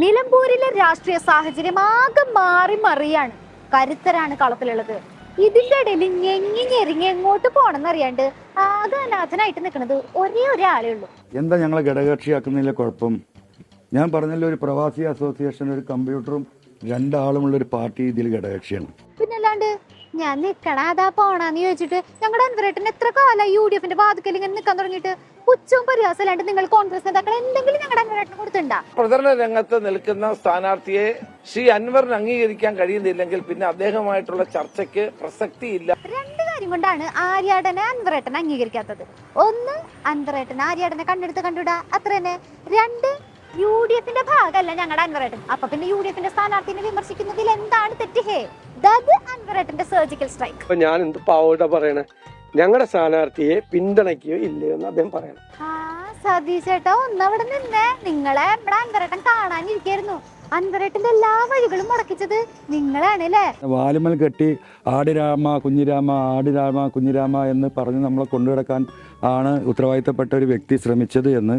നിലമ്പൂരിലെ രാഷ്ട്രീയ സാഹചര്യം ആകെ മാറി മറിയാണ്. കരുത്തരാണ് കളത്തിലുള്ളത്. ഇതിന്റെ ഇടയിൽ ഞെങ്ങി ഞെരിങ്ങി എങ്ങോട്ട് പോണെന്ന് അറിയാണ്ട് ആകെ അനാഥനായിട്ട് നിൽക്കുന്നത് ഒരേ ഒരാളേ ഉള്ളൂ. എന്താ ഞങ്ങളെ ഘടകകക്ഷിയാക്കുന്നതിലെ കുഴപ്പം? ഞാൻ പറഞ്ഞല്ലോ ഒരു പ്രവാസി അസോസിയേഷൻ ഒരു കമ്പ്യൂട്ടറും രണ്ടാളുമുള്ള ഒരു പാർട്ടി ഇതിൽ ഘടകകക്ഷിയാണ്. പിന്നല്ലാണ്ട് ഞാൻ നിക്കണ അതാ പോണാന്ന് ചോദിച്ചിട്ട് ഞങ്ങളുടെ അൻവരേട്ടൻ എത്ര കാലം യു ഡി എഫിന്റെ വാതിക്കൽ ഇങ്ങനെ നിൽക്കാൻ തുടങ്ങിയിട്ട്? പുച്ഛവും പരിഹാസമല്ലാണ്ട് നിങ്ങൾ കോൺഗ്രസ് നേതാക്കൾ എന്തെങ്കിലും ഞങ്ങളുടെ അൻവരേട്ടന് കൊടുത്തിട്ടുണ്ടാ? പ്രചരണ രംഗത്ത് നിൽക്കുന്ന സ്ഥാനാർത്ഥിയെ ശ്രീ അൻവറിന് അംഗീകരിക്കാൻ കഴിയുന്നില്ലെങ്കിൽ പിന്നെ അദ്ദേഹമായിട്ടുള്ള ചർച്ചയ്ക്ക് പ്രസക്തിയില്ല. രണ്ട് കാര്യം കൊണ്ടാണ് ആര്യാടനെ അൻവറേട്ടനെ അംഗീകരിക്കാത്തത്. ഒന്ന് അൻവറേട്ടൻ ആര്യാടനെ കണ്ടെടുത്ത് കണ്ടുവിടാ. അത്ര തന്നെ. രണ്ട് യു ഡി എഫിന്റെ ഭാഗമല്ല ഞങ്ങളുടെ അൻവറേട്ടൻ. അപ്പൊ പിന്നെ യു ഡി എഫിന്റെ സ്ഥാനാർത്ഥിനെ വിമർശിക്കുന്നതിൽ എന്താണ് തെറ്റ്? ഹേ ദത് അൻവറേട്ടന്റെ സർജിക്കൽ സ്ട്രൈക്ക് ഞാൻ എന്ത് പാവോട്ടാ പറയണേ? ഞങ്ങളുടെ സ്ഥാനാർത്ഥിയെ പിന്തുണയ്ക്കുകയോ ഇല്ലയോ എന്ന് അദ്ദേഹം പറയണം. ആ സതീഷ് ചേട്ടാ ഒന്നവിടെ നിന്നേ. നിങ്ങളെ നമ്മുടെ അൻവറേട്ടൻ കാണാനിരിക്കായിരുന്നു. അന്തരട്ടിന്റെ എല്ലാ വഴികളും മുടക്കിച്ചത് നിങ്ങളാണ് അല്ലേ? വാലുമൽ കെട്ടി ആടിരാമ കുഞ്ഞിരാമ ആടിരാമ കുഞ്ഞിരാമ എന്ന് പറഞ്ഞ് നമ്മളെ കൊണ്ടുകിടക്കാൻ ആണ് ഉത്തരവാദിത്തപ്പെട്ട ഒരു വ്യക്തി ശ്രമിച്ചത് എന്ന്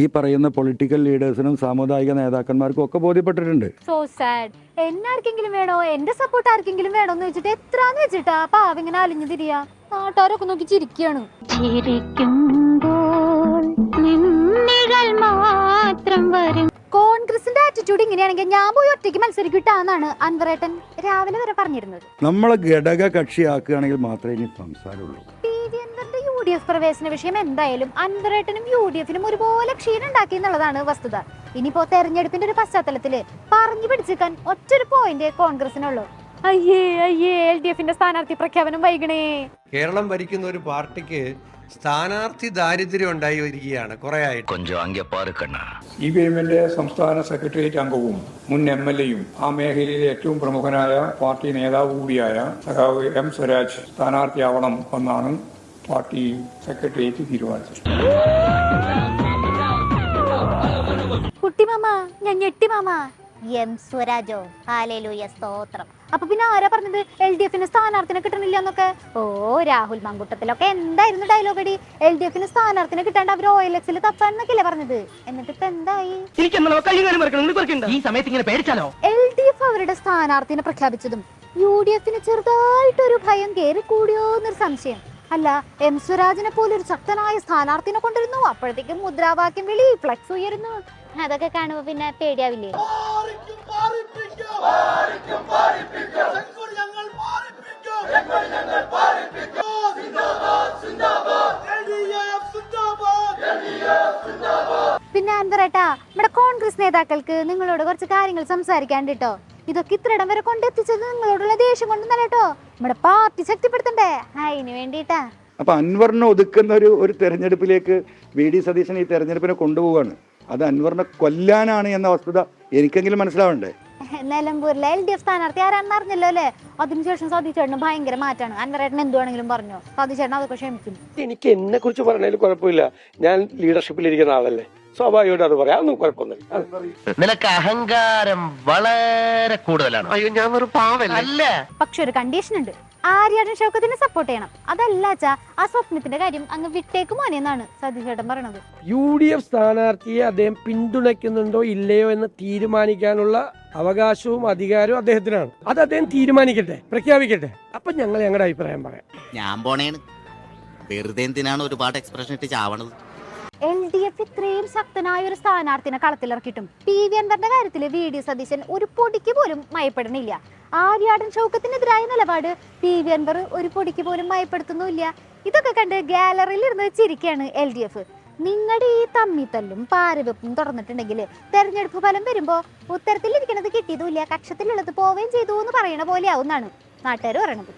ഈ പറയുന്ന പൊളിറ്റിക്കൽ ലീഡേഴ്സിനും സാമുദായിക നേതാക്കന്മാർക്കും ഒക്കെ ബോധ്യപ്പെട്ടിട്ടുണ്ട്. സോ സാഡ് എന്നാർക്കെങ്കിലും വേണോ? എന്റെ സപ്പോർട്ട് ആർക്കെങ്കിലും വേണോ എന്ന് വെച്ചിട്ട് എത്രാന്ന് വെച്ചിട്ടാ പാവിങ്ങനെ അലിഞ്ഞു തിരിയാ? നാട്ടുകാരൊക്കെ നോക്കി വരും. കോൺഗ്രസിന്റെ ആറ്റിറ്റ്യൂഡ് ഇങ്ങനെയാണെങ്കിൽ ഞാൻ പോയി ഒറ്റയ്ക്ക് മത്സരിക്കിട്ടാന്നാണ് അൻവറേട്ടൻ രാവിലെ വരെ പറഞ്ഞിരുന്നത്. നമ്മളെ ഘടക കക്ഷിയാക്കുകയാണെങ്കിൽ മാത്രമേ ഇനി സംസാരമുള്ളൂ. പി വി അൻവറിന്റെ യു ഡി എഫ് പ്രവേശന വിഷയം എന്തായാലും അൻവറേട്ടനും യു ഡി എഫിനും ഒരുപോലെ ക്ഷീണം ഉണ്ടാക്കി എന്നുള്ളതാണ് വസ്തുത. ഇനിയിപ്പോ തെരഞ്ഞെടുപ്പിന്റെ ഒരു പശ്ചാത്തലത്തിൽ പറഞ്ഞു പിടിച്ചേക്കാൻ ഒറ്റൊരു പോയിന്റ് കോൺഗ്രസിനുള്ളൂ. അയ്യേ അയ്യേ എൽ ഡി എഫിന്റെ സ്ഥാനാർത്ഥി പ്രഖ്യാപനം വൈകണേ. കേരളം ഭരിക്കുന്ന ഒരു പാർട്ടിക്ക് സ്ഥാനാർത്ഥി ദാരിദ്ര്യം ഉണ്ടായി വരികയാണ് കുറെ വി എമ്മിന്റെ സംസ്ഥാന സെക്രട്ടേറിയറ്റ് അംഗവും മുൻ എം എൽ എയും ആ മേഖലയിലെ ഏറ്റവും പ്രമുഖനായ പാർട്ടി നേതാവ് കൂടിയായ സഖാവ് എം സ്വരാജ് സ്ഥാനാർത്ഥിയാവണം എന്നാണ് പാർട്ടി സെക്രട്ടേറിയറ്റ് തീരുമാനിച്ചത്. കുട്ടിമാമ ഞാൻ ഞെട്ടിമാമ എം സ്വരാജോ. ഹാലേലൂയ സ്തോത്രം. അപ്പൊ പിന്നെ ആരാ പറഞ്ഞത്? എൽ ഡി എഫിന് സ്ഥാനാർത്ഥിനെ കിട്ടണില്ല എന്നൊക്കെ? ഓ രാഹുൽ മങ്കുട്ടത്തിലൊക്കെ എന്തായിരുന്നു ഡയലോഗ് അടി എൽ ഡി എഫിന് സ്ഥാനാർത്ഥിനെ കിട്ടാണ്ട് അവർ ഒ എൽ എക്സിൽ തപ്പാന്നൊക്കെയല്ലേ പറഞ്ഞത്. എന്നിട്ട് ഇപ്പൊ എന്തായി? ഈ സമയത്ത് ഇങ്ങനെ പേടിച്ചാലോ? എൽ ഡി എഫ് അവരുടെ സ്ഥാനാർത്ഥിനെ പ്രഖ്യാപിച്ചതും യു ഡി എഫിന് ചെറുതായിട്ടൊരു ഭയം കയറി കൂടിയോ എന്നൊരു സംശയം. അല്ല എം സ്വരാജിനെ പോലെ ഒരു ശക്തനായ സ്ഥാനാർത്ഥിനെ കൊണ്ടിരുന്നു അപ്പോഴത്തേക്കും മുദ്രാവാക്യം വിളി ഫ്ലക്സ് ഉയരുന്നു. അതൊക്കെ കാണുമ്പോ പിന്നെ പേടിയാവില്ലേ? പിന്നെ അൻവറേട്ടാ നമ്മുടെ കോൺഗ്രസ് നേതാക്കൾക്ക് നിങ്ങളോട് കുറച്ച് കാര്യങ്ങൾ സംസാരിക്കാണ്ട് കേട്ടോ ഇതൊക്കെ ഇത്രയിടം വരെ കൊണ്ടെത്തിച്ചത് നിങ്ങളോടുള്ള ദേഷ്യം കൊണ്ടൊന്നല്ല കേട്ടോ നമ്മുടെ പാർട്ടി ശക്തിപ്പെടുത്തണ്ടേ? അതിന് വേണ്ടിയിട്ടാ അപ്പൊ അൻവറിനെ ഒതുക്കുന്ന ഒരു ഒരു തെരഞ്ഞെടുപ്പിലേക്ക് വി ഡി സതീശൻ ഈ തെരഞ്ഞെടുപ്പിനെ കൊണ്ടുപോവാണ് അത് അൻവറിനെ കൊല്ലാനാണ് എന്ന വസ്തുത എനിക്കെങ്കിലും മനസ്സിലാവണ്ടേ? നിലമ്പൂരിലെ എൽ ഡി എഫ് സ്ഥാനാർത്ഥി ആരാണെന്ന് അറിഞ്ഞല്ലോ അല്ലേ? അതിനുശേഷം സതീച്ചേട്ടന് ഭയങ്കര മാറ്റാണ്. അൻവരേട്ടൻ എന്ത് വേണമെങ്കിലും പറഞ്ഞു സതീച്ചേട്ടൻ അതൊക്കെ ക്ഷമിക്കും. എനിക്ക് എന്നെ കുറിച്ച് പറഞ്ഞാലും കുഴപ്പമില്ല. ഞാൻ ലീഡർഷിപ്പിലിരിക്കുന്ന ആളല്ലേ? സ്വാഭാവികമായിട്ട് അത് പറയാം. അതൊന്നും കുഴപ്പമൊന്നുമില്ല. നിനക്ക് അഹങ്കാരം വളരെ കൂടുതലാണ്. അയ്യോ ഞാൻ ഒരു പാവല്ല? അല്ല. പക്ഷെ ഒരു കണ്ടീഷൻ ഉണ്ട്. ആര്യാടൻ ഷൗക്കത്തിനെ സപ്പോർട്ട് ചെയ്യണം. അതല്ല ആ സ്വപ്നത്തിന്റെ കാര്യം അങ്ങ് വിട്ടേക്ക് മോനെന്നാണ് സതീശേട്ടൻ പറയണത്. യു ഡി എഫ് സ്ഥാനാർത്ഥിയെ അദ്ദേഹം പിന്തുണയ്ക്കുന്നുണ്ടോ ഇല്ലയോ എന്ന് തീരുമാനിക്കാനുള്ള അവകാശവും അധികാരവും അദ്ദേഹത്തിനാണ്. അത് അദ്ദേഹം തീരുമാനിക്കട്ടെ പ്രഖ്യാപിക്കട്ടെ. അപ്പൊ ഞങ്ങൾ ഞങ്ങളുടെ അഭിപ്രായം പറയാം. ഞാൻ പോണേണ്. വെറുതെ എന്തിനാണ് ഒരുപാട് എക്സ്പ്രഷൻ ഇട്ട് ചാവണത്? ഇത്രയും ശക്തനായ ഒരു സ്ഥാനാർത്ഥിനെ കളത്തിലിറക്കിയിട്ടും പി വി അൻവറിന്റെ കാര്യത്തിൽ വി ഡി സതീശൻ ഒരു പൊടിക്ക് പോലും മയപ്പെടുന്നില്ല. ആര്യാടൻ ഷൗക്കത്തിനെതിരായ നിലപാട് പി വി അൻവർ ഒരു പൊടിക്ക് പോലും മയപ്പെടുത്തുന്നുമില്ല. ഇതൊക്കെ കണ്ട് ഗാലറിയിൽ ഇരുന്ന് ചിരിക്കുകയാണ് എൽ ഡി എഫ്. നിങ്ങളുടെ ഈ തമ്മിത്തല്ലും പാരവെപ്പും തുടർന്നിട്ടുണ്ടെങ്കിൽ തെരഞ്ഞെടുപ്പ് ഫലം വരുമ്പോ ഉത്തരത്തിലിരിക്കണത് കിട്ടിയതുമില്ല കക്ഷത്തിലുള്ളത് പോവുകയും ചെയ്തു എന്ന് പറയണ പോലെ ആവുന്നാണ് നാട്ടുകാർ പറയണത്.